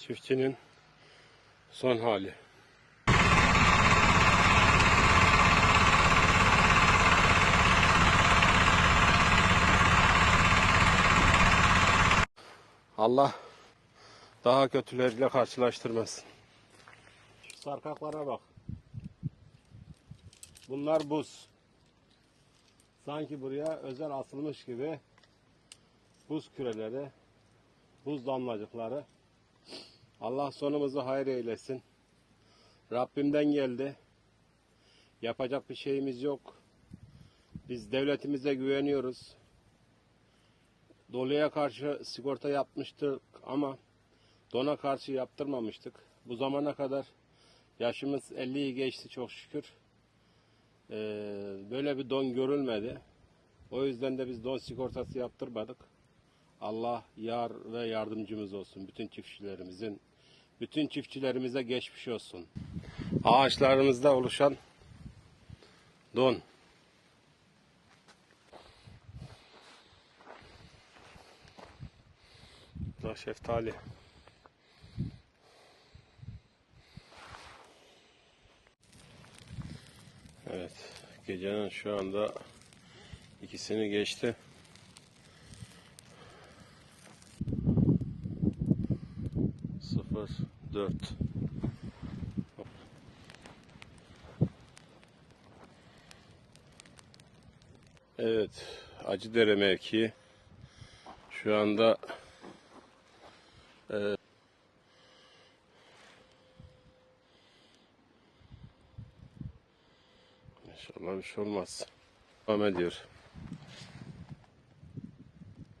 Çiftçinin son hali. Allah daha kötüleriyle karşılaştırmasın. Sarkaklara bak. Bunlar buz. Sanki buraya özel asılmış gibi buz küreleri, buz damlacıkları. Allah sonumuzu hayır eylesin. Rabbimden geldi. Yapacak bir şeyimiz yok. Biz devletimize güveniyoruz. Doluya karşı sigorta yapmıştık ama dona karşı yaptırmamıştık. Bu zamana kadar yaşımız 50'yi geçti çok şükür. Ee, böyle bir don görülmedi. O yüzden de biz don sigortası yaptırmadık. Allah yar ve yardımcımız olsun bütün çiftçilerimizin. Bütün çiftçilerimize geçmiş olsun. Ağaçlarımızda oluşan don. Da şeftali. Evet, gecenin şu anda ikisini geçti. Sıfır dört. Evet, Acıdere mevkii. Şu anda e, İnşallah bir şey olmaz. Devam ediyor.